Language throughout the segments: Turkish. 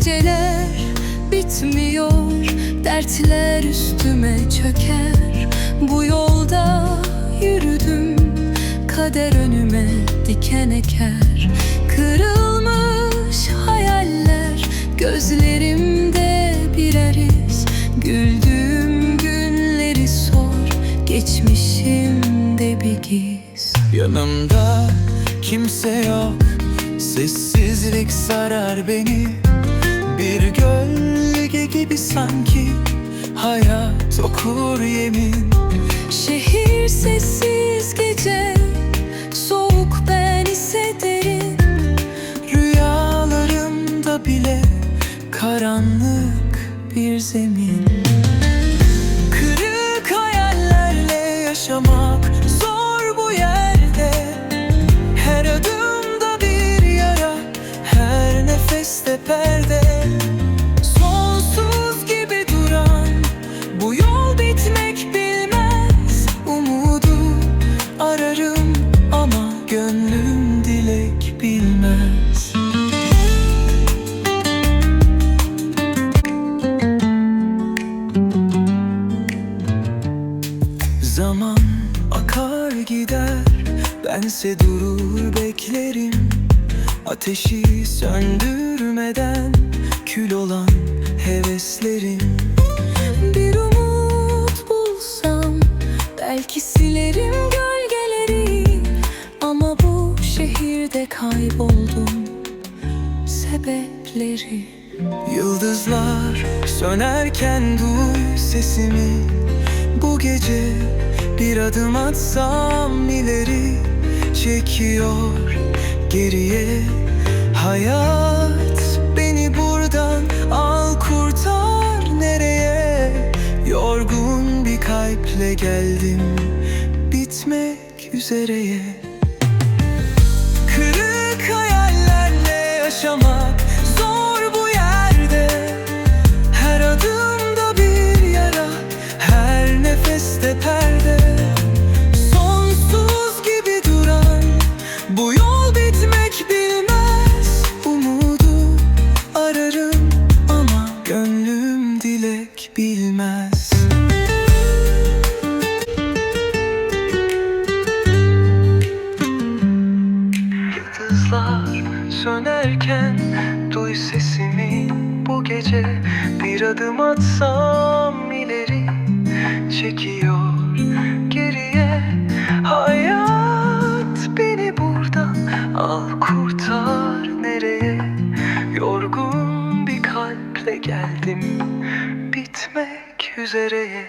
geceler bitmiyor Dertler üstüme çöker. Bu yolda yürüdüm Kader önüme diken eker. Kırılmış hayaller Gözlerimde birer iz Güldüğüm günleri sor Geçmişimde bir giz. Yanımda kimse yok Sessizlik sarar beni Bir gölge gibi sanki Hayat okur yemin. Şehir sessiz gece Soğuk ben ise derin Rüyalarımda bile Karanlık bir zemin. Kırık hayallerle yaşamak Zor bu yerde Zaman akar gider. Bense durur beklerim Ateşi söndürmeden Kül olan heveslerim. Bir umut bulsam Belki silerim gölgeleri. Ama bu şehirde kayboldum Sebepleri. Yıldızlar sönerken duy sesimi. Bu gece bir adım atsam ileri Çekiyor geriye. Hayat beni buradan al kurtar nereye? Yorgun bir kalple geldim bitmek üzereye. Kırık hayallerle yaşamak zor bu yerde. Her adımda bir yara, her nefeste perde gece Bir adım atsam ileri çekiyor geriye. Hayat beni buradan al kurtar nereye? Yorgun bir kalple geldim bitmek üzereye.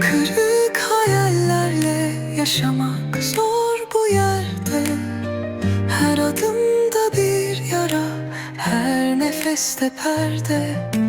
Kırık hayallerle yaşamak zor bu yerde nefeste perde